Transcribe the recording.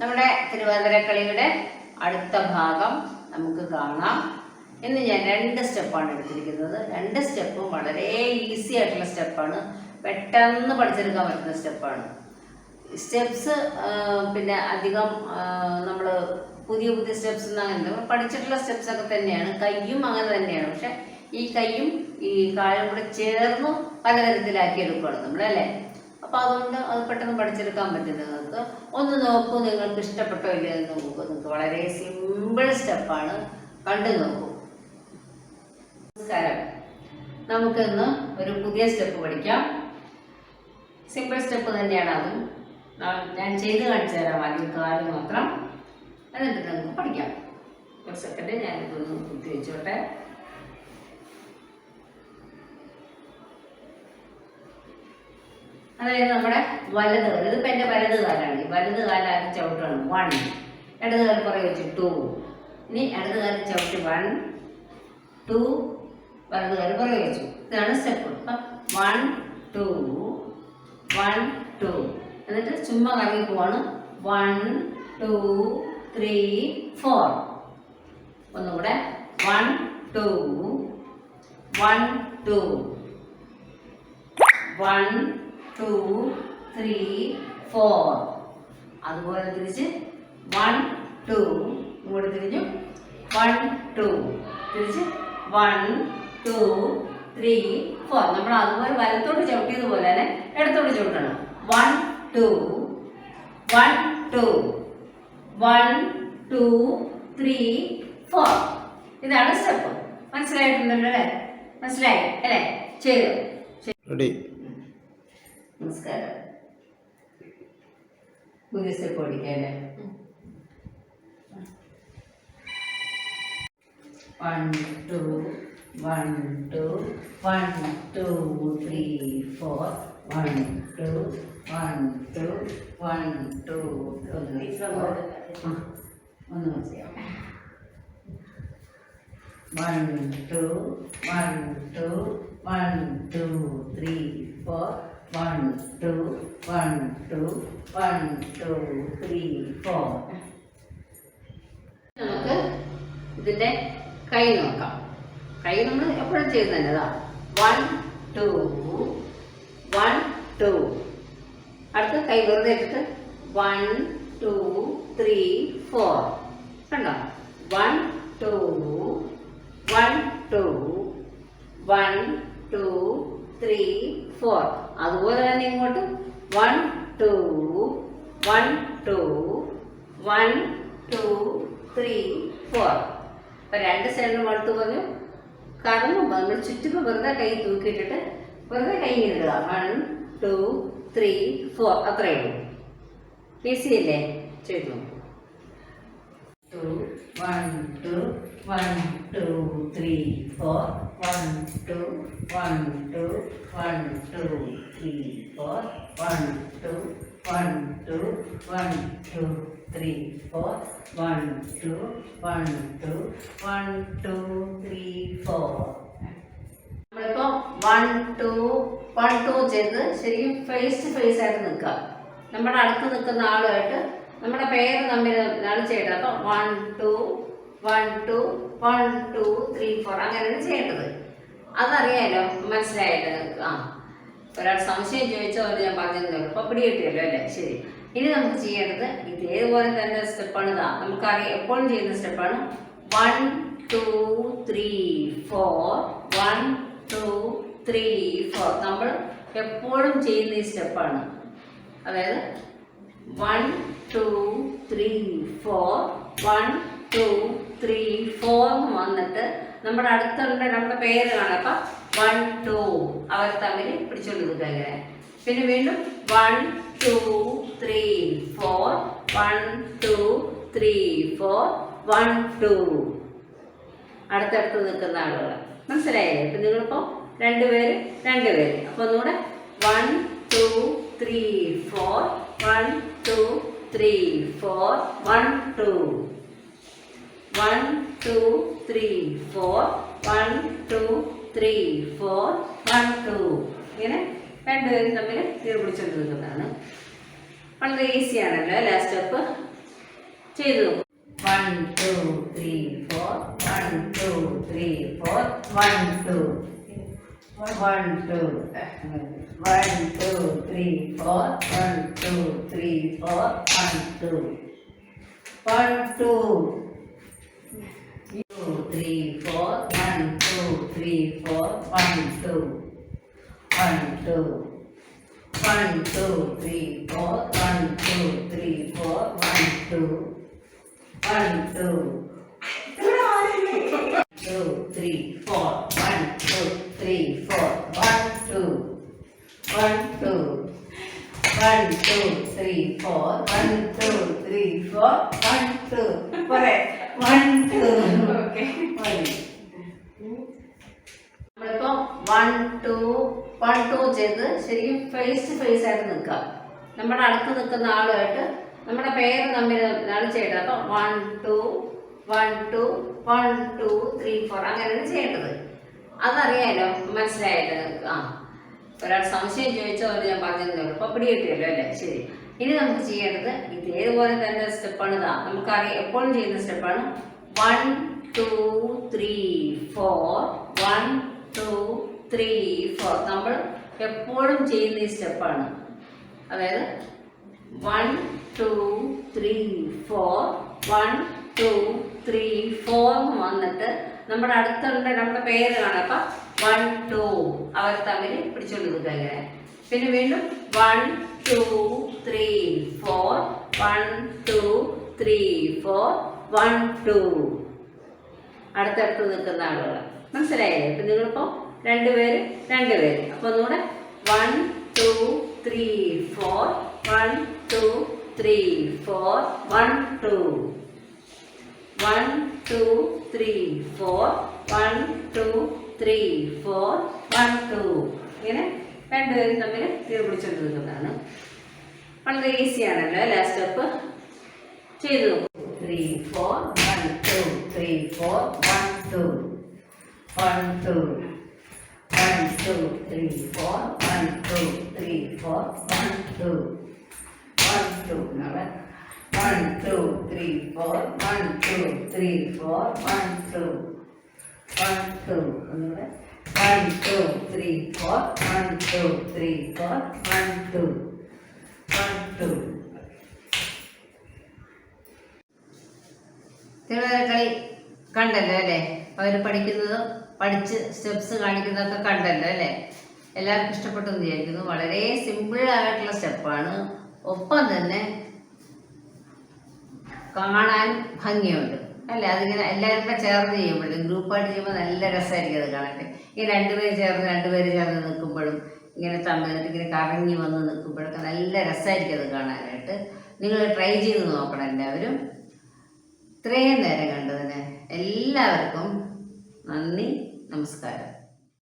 നമ്മുടെ തിരുവാതിരക്കളിയുടെ അടുത്ത ഭാഗം നമുക്ക് കാണാം. ഇന്ന് ഞാൻ രണ്ട് സ്റ്റെപ്പാണ് എടുത്തിരിക്കുന്നത്. രണ്ട് സ്റ്റെപ്പും വളരെ ഈസി ആയിട്ടുള്ള സ്റ്റെപ്പാണ്. പെട്ടെന്ന് പഠിച്ചെടുക്കാൻ പറ്റുന്ന സ്റ്റെപ്പാണ്. സ്റ്റെപ്സ് പിന്നെ അധികം നമ്മൾ പുതിയ പുതിയ സ്റ്റെപ്സ് അങ്ങനെ പഠിച്ചിട്ടുള്ള സ്റ്റെപ്സ് ഒക്കെ തന്നെയാണ്. കയ്യും അങ്ങനെ തന്നെയാണ്. പക്ഷെ ഈ കയ്യും ഈ കാലും കൂടെ ചേർന്ന് പലതരത്തിലാക്കി എടുക്കുകയാണ് നമ്മളല്ലേ അപ്പൊ അതുകൊണ്ട് അത് പെട്ടെന്ന് പഠിച്ചെടുക്കാൻ പറ്റും നിങ്ങൾക്ക് ഒന്ന് നോക്കൂ നിങ്ങൾക്ക് ഇഷ്ടപ്പെട്ടോ ഇല്ലയോ എന്ന് നോക്കൂ. നിങ്ങൾക്ക് വളരെ സിമ്പിൾ സ്റ്റെപ്പാണ് കണ്ടു നോക്കൂ. നമസ്കാരം. നമുക്കിന്ന് ഒരു പുതിയ സ്റ്റെപ്പ് പഠിക്കാം. സിമ്പിൾ സ്റ്റെപ്പ് തന്നെയാണ് അതും. ഞാൻ ചെയ്ത് കാണിച്ചു തരാം ആദ്യം കാൽ മാത്രം. എന്നിട്ട് നമുക്ക് പഠിക്കാം. ഒരു സെക്കൻഡ് ഞാനിതൊന്ന് കുത്തി വെച്ചോട്ടെ. അതായത് നമ്മുടെ വലത് കാൽ ഇതിപ്പോ എന്റെ വലത് കാലാണ്. വലത് കാല ആദ്യം ചവിട്ടാണ്. വൺ ഇടത് കാൽ പുറകെ വെച്ച് ടു ഇനി ഇടത് കാൽ ചവിട്ടി വൺ ടു വലത് കാൽ പുറകെ വെച്ചു. ഇതാണ് step one two one two എന്നിട്ട് ചുമ്മാ കറങ്ങി പോവാണ്. വൺ ടു ത്രീ ഫോർ ഒന്നുകൂടെ one two one two one two three four അതുപോലെ തിരിച്ച് വൺ ടു ഇങ്ങോട്ട് തിരിഞ്ഞു. വൺ ടു തിരിച്ച് വൺ ടു ത്രീ ഫോർ നമ്മൾ അതുപോലെ വലത്തോട്ട് ചവിട്ടിയതുപോലെ തന്നെ ഇടത്തോട്ട് ചവിട്ടണം. One two one two one two three four ഇതാണ് സ്റ്റെപ്പ് മനസ്സിലായിട്ടുണ്ടല്ലോ അല്ലേ? മനസ്സിലായി? അല്ലേ? ചെയ്തു റെഡി നമസ്കാരം. പുതിയ step പഠിക്കല്ലേ one two one two one two three four one two one two one two ഒന്ന് ഒന്ന് ചെയ്യാം one two one two one two three four one two one two one two three four നമുക്ക് ഇതിന്റെ കൈ നോക്കാം. കൈ നമ്മൾ എപ്പോഴും ചെയ്യുന്നത് അതാ വൺ ടു വൺ ടു അടുത്ത കൈ വെറുതെ ഇട്ടിട്ട് വൺ ടു ത്രീ ഫോർ കണ്ടോ? One two one two one two three four അതുപോലെ തന്നെ ഇങ്ങോട്ട്. One two one two one two three four അപ്പൊ രണ്ട് സൈഡിലും അടുത്ത് പറഞ്ഞു കറങ്ങുമ്പോൾ നമ്മൾ ചുറ്റുമ്പോൾ വെറുതെ കൈ തൂക്കിയിട്ടിട്ട് വെറുതെ കൈ ഇടുക. വൺ ടു ത്രീ ഫോർ അത്രയേ ഉള്ളൂ. ഈസി അല്ലേ ചെയ്തു to one two one two three four. One, two, one, two, one, two, three, four. One, two, one, two, one, two, three, four. One, two, one, two, one, two, three, four. നമ്മളിപ്പോ one two one two ചെയ്ത് ശരിക്കും face to face ആയിട്ട് നിൽക്കുക നമ്മുടെ അടുത്ത് നിൽക്കുന്ന ആളുമായിട്ട് നമ്മുടെ പേര് തമ്മിൽ ആണ് ചെയ്യേണ്ടത് അപ്പൊ one two one two one two three four അങ്ങനെയാണ് ചെയ്യേണ്ടത്. അതറിയാലോ? മനസ്സിലായല്ലോ? നിങ്ങൾക്ക് ആ. ഒരാൾ സംശയം ചോദിച്ചോ അവർ ഞാൻ പറഞ്ഞു അപ്പൊ പിടി കിട്ടിയല്ലോ അല്ലേ? ശരി. ഇനി നമുക്ക് ചെയ്യേണ്ടത് ഇതേപോലെ തന്നെ സ്റ്റെപ്പാണ് ഇതാ. നമുക്കറിയാം എപ്പോഴും ചെയ്യുന്ന സ്റ്റെപ്പാണ് one two three four one two three four നമ്മൾ എപ്പോഴും ചെയ്യുന്ന ഈ സ്റ്റെപ്പാണ്. അതായത് one two three four one two three four വന്നിട്ട് നമ്മുടെ അടുത്തുള്ള നമ്മുടെ പേര് കാണാം. അപ്പം വൺ ടു അവർ തമ്മിൽ പിടിച്ചുകൊണ്ട് നിൽക്കുക പിന്നെ വീണ്ടും one two three four one two three four one two അടുത്തടുത്ത് നിൽക്കുന്ന ആളുകൾ മനസ്സിലായില്ലേ ഇപ്പം നിങ്ങളിപ്പോൾ രണ്ടുപേര് രണ്ടുപേര് അപ്പോൾ ഒന്നുകൂടെ one two three four one two three four one two one two three four one two three four one two ഇങ്ങനെ രണ്ടുപേരും തമ്മിൽ തീർ പിടിച്ചുകൊണ്ട് നിൽക്കുന്നതാണ് വളരെ ഈസിയാണല്ലോ ലാസ്റ്റ് സ്റ്റെപ്പ് ചെയ്തു one two three four one two three four one two one two one two three four one two three four one two one two two, three, four, one, two, three, four, one, two, one, two, one, two, three, four, one, two, three, four, one, two, one, two, two, three, four, one, two, three, four, one, two, one, two, one, two, three, four, one, two, three, four, one, two, correct, നമ്മളിപ്പോ one two one two ചെയ്ത് ശരിക്കും face to face ആയിട്ട് നിൽക്കുക. നമ്മുടെ അടുത്ത് നിൽക്കുന്ന ആളുമായിട്ട് നമ്മുടെ പേര് തമ്മിൽ ആണ് ചെയ്യേണ്ടത് അപ്പൊ one two one two one two three four അങ്ങനെയാണ് ചെയ്യേണ്ടത്. അതറിയാലോ? മനസ്സിലായല്ലോ? ആ. ഒരാൾ സംശയം ചോദിച്ചതുകൊണ്ട് ഞാൻ പറഞ്ഞതേ ഉള്ളൂ അപ്പൊ പിടി കിട്ടിയല്ലോ അല്ലേ? ശരി. ഇനി നമുക്ക് ചെയ്യേണ്ടത് ഇതേപോലെ തന്നെ സ്റ്റെപ്പാണ് ഇതാ. നമുക്കറിയാം എപ്പോഴും ചെയ്യുന്ന സ്റ്റെപ്പാണ് one two three four one two three four നമ്മൾ എപ്പോഴും ചെയ്യുന്ന ഈ സ്റ്റെപ്പാണ്. അതായത് one two three four one two three four വന്നിട്ട് നമ്മുടെ അടുത്തുള്ള നമ്മുടെ പേര് കാണാം. അപ്പം വൺ ടു അവർ തമ്മിൽ പിടിച്ചുകൊണ്ട് നിൽക്കുക ഇങ്ങനെ. പിന്നെ വീണ്ടും one two three four one two three four one two അടുത്തടുത്ത് നിൽക്കുന്ന ആളുകൾ മനസ്സിലായില്ലേ? ഇപ്പം നിങ്ങളിപ്പോൾ രണ്ടുപേര് രണ്ടുപേര്. അപ്പോൾ ഒന്നുകൂടെ. One two three four one two three four one two one two three four one two three four one two ഇങ്ങനെ രണ്ടുപേരും തമ്മിൽ തീർ പിടിച്ചുകൊണ്ട് വളരെ ഈസി ആണല്ലോ ലാസ്റ്റ് സ്റ്റെപ്പ് ചെയ്തു three four one two three four one two one two one two three four one two three four one two one two one two three four one two three four one two one two ഒന്നുകൂടെ one two, three, four. One, two, three, four. One, two. One, two. Thiruvananthapuram കളി കണ്ടല്ലോ അല്ലേ അവർ പഠിക്കുന്നതും പഠിച്ച് steps കാണിക്കുന്നതൊക്കെ കണ്ടല്ലോ അല്ലേ എല്ലാവർക്കും ഇഷ്ടപ്പെട്ടു വിചാരിക്കുന്നു വളരെ സിമ്പിൾ ആയിട്ടുള്ള സ്റ്റെപ്പാണ് ഒപ്പം തന്നെ കാണാൻ ഭംഗിയുണ്ട് അല്ലേ? അതിങ്ങനെ എല്ലാവരും ചേർന്ന് ചെയ്യുമ്പോഴും ഗ്രൂപ്പായിട്ട് ചെയ്യുമ്പോൾ നല്ല രസമായിരിക്കും അത് കാണാൻ. ഈ രണ്ടുപേര് ചേർന്ന് രണ്ടുപേര് ചേർന്ന് നിൽക്കുമ്പോഴും ഇങ്ങനെ തമ്മിൽ ഇങ്ങനെ കറങ്ങി വന്ന് നിൽക്കുമ്പോഴൊക്കെ നല്ല രസമായിരിക്കും അത് കാണാനായിട്ട്. നിങ്ങൾ ട്രൈ ചെയ്ത് നോക്കണം എല്ലാവരും. ഇത്രയും നേരം കണ്ടതിന് എല്ലാവർക്കും നന്ദി നമസ്കാരം.